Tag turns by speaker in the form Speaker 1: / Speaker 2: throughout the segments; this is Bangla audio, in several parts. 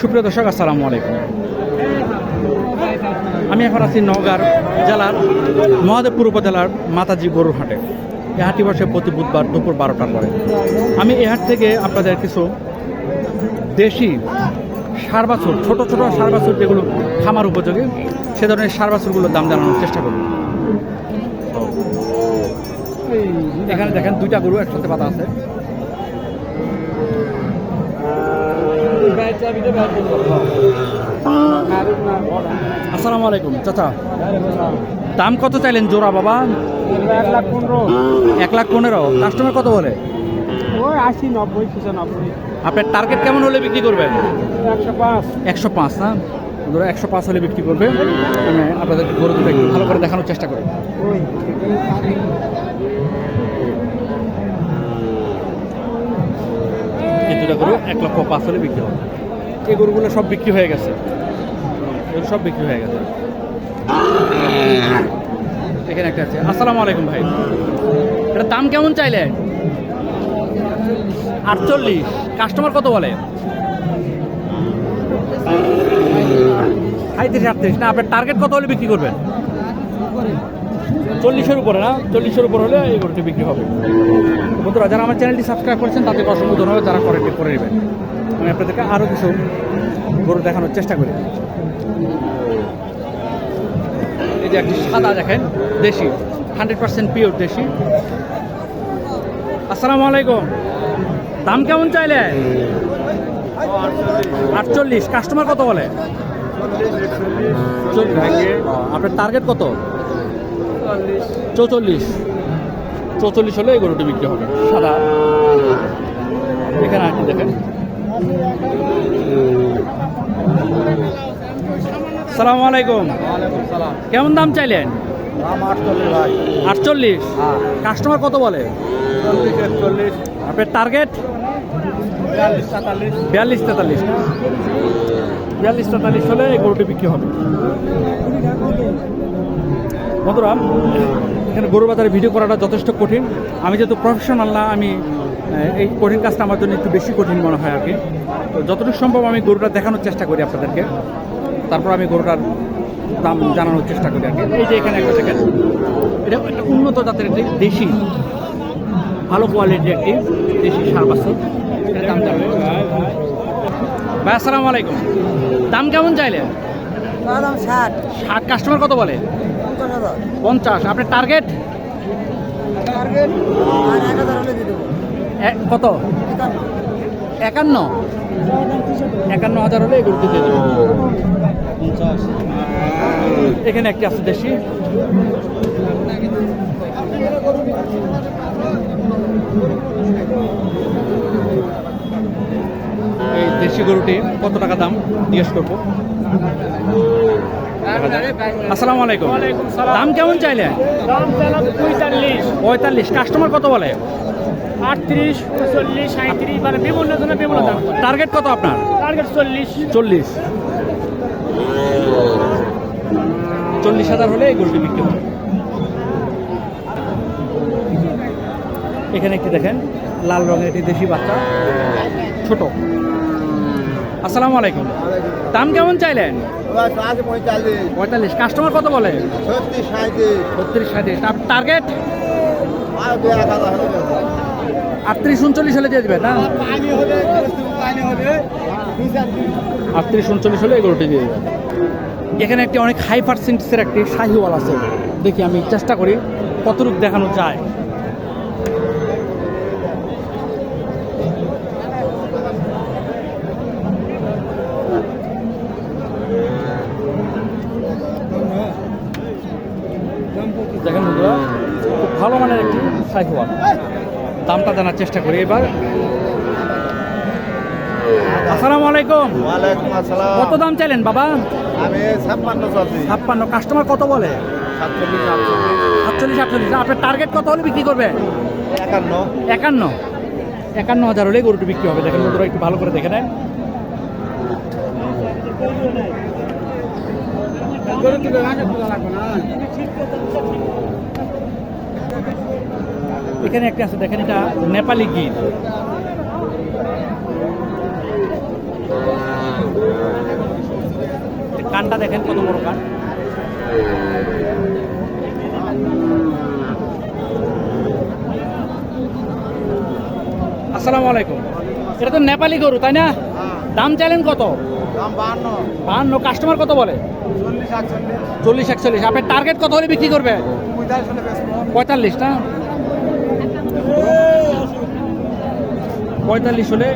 Speaker 1: সুপ্রিয় দর্শক, আসসালামু আলাইকুম। আমি এখন আছি নওগাঁর জেলার মহাদেবপুর উপজেলার মাতাজি গরুর হাটে। এই হাটটি বসে প্রতি বুধবার দুপুর বারোটার পরে। আমি এই হাট থেকে আপনাদের কিছু দেশি সার বাছুর ছোটো ছোটো সার বাছুর যেগুলো খামার উপযোগী, সে ধরনের সার দাম জানানোর চেষ্টা করব। এখানে দেখেন দুইটা গরু একসাথে পাতা আছে। আসসালামু আলাইকুম, চাচা। দাম কত চাইলেন জোড়া, বাবা?
Speaker 2: এক লাখ পনেরো।
Speaker 1: এক লাখ পনেরো কাস্টমার কত বলে?
Speaker 2: ওই নব্বই
Speaker 1: আপনার টার্গেট কেমন হলে বিক্রি করবেন?
Speaker 2: একশো পাঁচ
Speaker 1: একশো পাঁচ না? ধরো একশো পাঁচ হলে বিক্রি করবে। একটু ভালো করে দেখানোর চেষ্টা করি এক লক্ষ পাঁচ হলে বিক্রি হবে। এই গরুগুলো সব বিক্রি হয়ে গেছে। এগুলো সব বিক্রি হয়ে গেছে। এখানে একটা আছে। আসসালামু আলাইকুম ভাই। এটা দাম কেমন চাইলে আটচল্লিশ। কাস্টমার কত বলে? সাঁত্রিশ আটত্রিশ। না, আপনার টার্গেট কত হলে বিক্রি করবেন? চল্লিশের উপরে না, চল্লিশের উপর হলে এই গরুটি বিক্রি হবে। বন্ধুরা, যারা আমার চ্যানেলটি সাবস্ক্রাইব করেছেন তাদেরকে অসংখ্য ধন্যবাদ যারা করে করে নেবেন আমি আপনাদেরকে আরও কিছু গরু দেখানোর চেষ্টা করি। এই যে একটি সাদা দেখেন, দেশি, হান্ড্রেড পার্সেন্ট পিওর দেশি। আসসালামু আলাইকুম। দাম কেমন চাইলে? আটচল্লিশ। কাস্টমার কত বলে। আপনার টার্গেট কত? চৌচল্লিশ। চৌচল্লিশ হলে এই গরুটি বিক্রি হবে। সাদা। এখানে আপনি দেখেন। সালামু আলাইকুম। কেমন দাম চাইলেন?
Speaker 2: আটচল্লিশ ভাই।
Speaker 1: আটচল্লিশ।
Speaker 2: হ্যাঁ।
Speaker 1: কাস্টমার কত বলে? আপনার টার্গেট?
Speaker 2: বিয়াল্লিশ তেতাল্লিশ।
Speaker 1: বিয়াল্লিশ তেতাল্লিশ। বিয়াল্লিশ তেতাল্লিশ হলে এই গরুটি বিক্রি হবে। বন্ধুরা এখানে গরু বাজারে ভিডিও করাটা যথেষ্ট কঠিন। আমি যেহেতু প্রফেশনাল না আমি এই কঠিন কাজটা আমার জন্য একটু বেশি কঠিন মনে হয় আর কি। তো যতটুকু সম্ভব আমি গরুটা দেখানোর চেষ্টা করি আপনাদেরকে। তারপর আমি গরুটার দাম জানানোর চেষ্টা করি আর কি। এই যে এখানে একটা দেখেন এটা একটা উন্নত জাতের একটি দেশি ভালো কোয়ালিটির একটি দেশি সার এটার দাম জানব। ভাই আসসালামু আলাইকুম। দাম কেমন চাইলে
Speaker 2: দাম ষাট।
Speaker 1: ষাট। কাস্টমার কত বলে?
Speaker 2: পঞ্চাশ।
Speaker 1: আপনার টার্গেট কত? একান্ন? একান্ন হাজার হলে এগুলো দিয়ে দেবো। পঞ্চাশ। এখানে একটি আছে দেশি। এই দেশি গরুটি কত টাকা দাম? জিজ্ঞেস করব। আসসালামু আলাইকুম। দাম কেমন
Speaker 2: দাম চালাম পঁয়তাল্লিশ।
Speaker 1: পঁয়তাল্লিশ। কাস্টমার কত বলে?
Speaker 2: আটত্রিশ উনচল্লিশ সাঁত্রিশ মানে বিভিন্ন ধরনের বিভিন্ন দাম।
Speaker 1: টার্গেট কত আপনার?
Speaker 2: টার্গেট চল্লিশ।
Speaker 1: চল্লিশ। চল্লিশ হাজার হলে এই গরুটি বিক্রি হবে। এখানে একটি দেখেন লাল রঙের একটি দেশি বাচ্চা ছোট। আসসালামু আলাইকুম। দাম কেমন চাইলেন?
Speaker 2: পঁয়তাল্লিশ।
Speaker 1: কাস্টমার কত বলে?
Speaker 2: ছত্রিশ সাঁত্রিশ
Speaker 1: টার্গেট। আটত্রিশ উনচল্লিশ হলে দিয়ে দেবেন না? আটত্রিশ উনচল্লিশ হলে গরুটি দিয়ে এখানে একটি অনেক হাই পার্সেন্টেজের একটি শাহিওয়াল আছে। দেখি আমি চেষ্টা করি কতটুকু দেখানো যায়। দেখেন বন্ধুরা খুব ভালো মানের একটি শাহিওয়াল দামটা জানার চেষ্টা করি এবার। আসসালামু আলাইকুম।
Speaker 2: ওয়ালাইকুম আসসালাম।
Speaker 1: কত দাম চাইলেন বাবা?
Speaker 2: আমি ছাপ্পান্ন চলছি।
Speaker 1: ছাপ্পান্ন। কাস্টমার কত বলে?
Speaker 2: সাতচল্লিশ আটচল্লিশ।
Speaker 1: সাতচল্লিশ আটচল্লিশ। আপনার টার্গেট কত হলে বিক্রি করবে?
Speaker 2: একান্ন।
Speaker 1: একান্ন। একান্ন হাজার হলে গরুটি বিক্রি হবে। দেখেন বন্ধুরা একটু ভালো করে দেখে নেন। এখানে একটা আছে, দেখেন এটা নেপালি গীত। কানটা দেখেন কত বড় কান। আসসালামু আলাইকুম। এটা তো নেপালি গরু, তাই না? দাম চাইলেন কত?
Speaker 3: দাম বাহান্ন।
Speaker 1: কাস্টমার কত বলে?
Speaker 3: চল্লিশ
Speaker 1: একচল্লিশ আপনার টার্গেট কত হলে বিক্রি করবে?
Speaker 3: পঁয়তাল্লিশ
Speaker 1: না? পঁয়তাল্লিশ হলে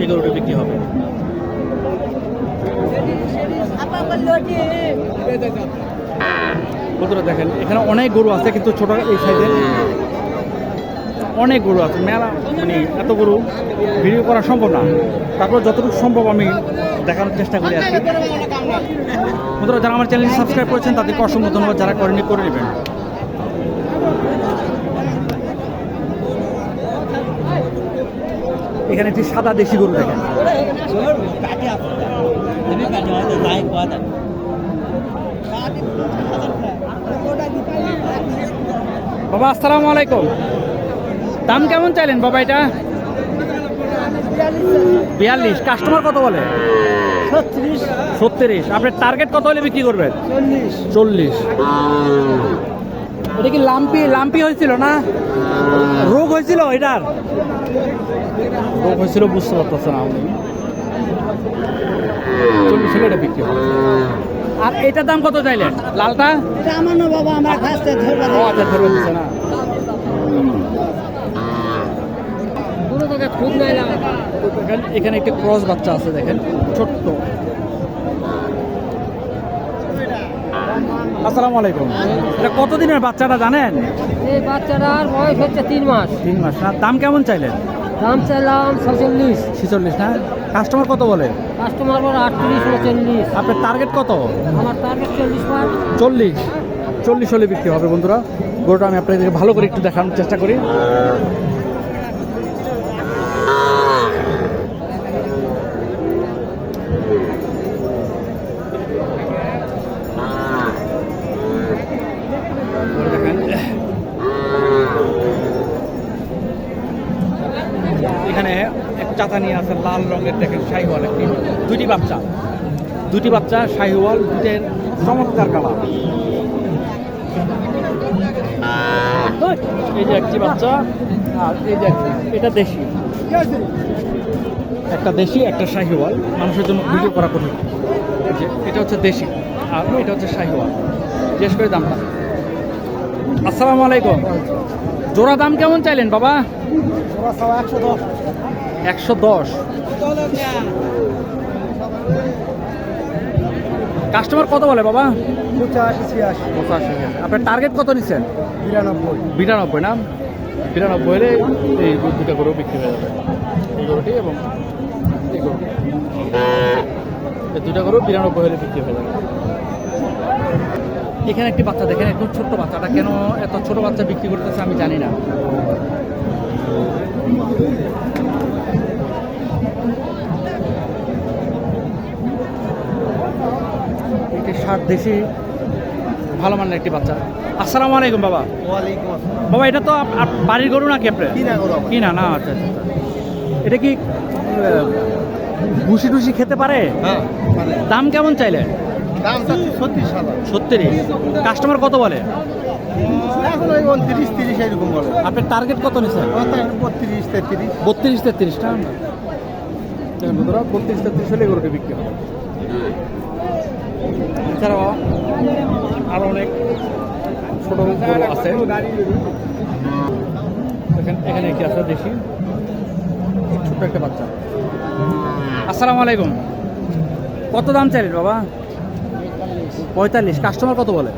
Speaker 1: এই গরুটা বিক্রি হবে। বন্ধুরা দেখেন এখানে অনেক গরু আছে কিন্তু ছোট এই সাইজে অনেক গরু আছে, মেলা মানে এত গরু ভিডিও করা সম্ভব না। তারপর যতটুকু সম্ভব আমি দেখানোর চেষ্টা করি আর বন্ধুরা, যারা আমার চ্যানেলটি সাবস্ক্রাইব করেছেন, তাদেরকে অসংখ্য ধন্যবাদ, যারা করেনি করে নেবেন। এখানে একটি সাদা দেশি গরু দেখেন। বাবা, আসসালামু আলাইকুম। দাম কেমন চাইলেন বাবা এটা? বিয়াল্লিশ। কাস্টমার কত বলে?
Speaker 2: ছত্রিশ।
Speaker 1: আপনার টার্গেট কত হলে বিক্রি করবেন?
Speaker 2: চল্লিশ।
Speaker 1: এটা কি লাম্পি? লাম্পি হয়েছিল না? রোগ হয়েছিল এটার? রোগ হয়েছিল বুঝতে পারতেছে না চল্লিশ হলে এটা বিক্রি হবে। আর এটার দাম কত চাইলেন? লালটা?
Speaker 2: আমার বাবা আমরা খাসতে ধরবা
Speaker 1: আচ্ছা ধরে দিচ্ছে না। এখানে- একটি ক্রস বাচ্চা আছে দেখেন ছোট্ট। আসসালামু আলাইকুম। এটা কতদিনের বাচ্চাটা জানেন?
Speaker 2: এই বাচ্চাটার বয়স হচ্ছে তিন মাস।
Speaker 1: তিন মাস। না দাম কেমন চাইলেন?
Speaker 2: দাম চাইলাম ছচল্লিশ।
Speaker 1: ছেচল্লিশ না? কাস্টমার কত বলে?
Speaker 2: কাস্টমার বড় আটত্রিশ উনচল্লিশ
Speaker 1: আপনার টার্গেট কত?
Speaker 2: আমার টার্গেট চল্লিশ পার।
Speaker 1: চল্লিশ। চল্লিশ হলে বিক্রি হবে বন্ধুরা। গরুটা আমি আপনাদেরকে ভালো করে একটু দেখানোর চেষ্টা করি। চাতা নিয়ে আছে, লাল রঙের দেখেন শাহিওয়াল একটি দুটি বাচ্চা। দুটি বাচ্চা, শাহিওয়াল দুটের চমৎকার কালার। এই যে একটি বাচ্চা, আর এই যে এটা দেশি। একটা দেশি, একটা শাহিওয়াল। মানুষের জন্য ভিডিও করা কঠিন যে, এটা হচ্ছে দেশি, আর এটা হচ্ছে শাহিওয়াল। জিজ্ঞেস করে দামটা। আসসালামু আলাইকুম। জোড়া দাম কেমন চাইলেন বাবা?
Speaker 3: একশো দশ।
Speaker 1: একশো দশ। কাস্টমার কত বলে বাবা?
Speaker 3: পঁচাশি
Speaker 1: আপনার টার্গেট কত নিচ্ছেন?
Speaker 3: বিরানব্বই।
Speaker 1: বিরানব্বই না? বিরানব্বই হলে এই দুটো গরু বিক্রি হয়ে যাবে। এই গরুটি এবং এই গরুটি। এই দুটো গরু বিরানব্বই হলে বিক্রি হয়ে যাবে। এখানে একটি বাচ্চা দেখেন একটু ছোট্ট বাচ্চাটা। কেন এত ছোট বাচ্চা বিক্রি করতেছে আমি জানি না। ষাট দেশি ভালো মানের একটি বাচ্চা। আসসালামু আলাইকুম বাবা। বাবা এটা তো বাড়ির গরু নাকি আপনার?
Speaker 3: কি না
Speaker 1: না? না আচ্ছা আচ্ছা আচ্ছা। এটা কি ভুসি টুসি খেতে পারে?
Speaker 3: হ্যাঁ মানে
Speaker 1: দাম কেমন চাইলে?
Speaker 3: দাম ছত্রিশ
Speaker 1: কাস্টমার কত বলে? আপনার টার্গেট কত নিছেন?
Speaker 3: বত্রিশ তেত্রিশ।
Speaker 1: বত্রিশ তেত্রিশটা বত্রিশ তেত্রিশ হলে গরুটি বিক্রি হবে। এছাড়াও আরও অনেক ছোট গরু আছে। এখানে একটি আছে দেখি ছোট্ট একটা বাচ্চা। আসসালামু আলাইকুম। কত দাম চাইলেন বাবা? পঁয়তাল্লিশ। কাস্টমার কত বলে?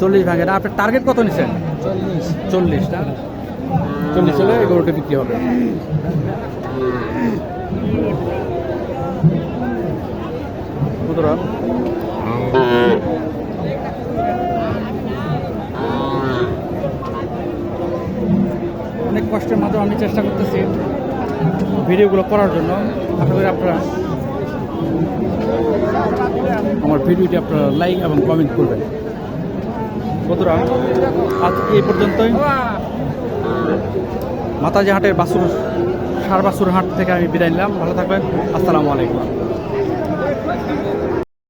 Speaker 1: চল্লিশ ভাঙে। না আপনার টার্গেট কত নিছেন?
Speaker 3: চল্লিশ।
Speaker 1: চল্লিশ না? চল্লিশ হলে এই গরুটা বিক্রি হবে। সুতরাং অনেক কষ্টের মাধ্যমে আমি চেষ্টা করতেছি ভিডিওগুলো করার জন্য। আশা করি আপনারা আমার ভিডিওটি আপনারা লাইক এবং কমেন্ট করবেন। বন্ধুরা আজ এই পর্যন্তই। মাতাজি হাটের বাসুর সার বাসুর হাট থেকে আমি বিদায় নিলাম। ভালো থাকবেন। আসসালামু আলাইকুম।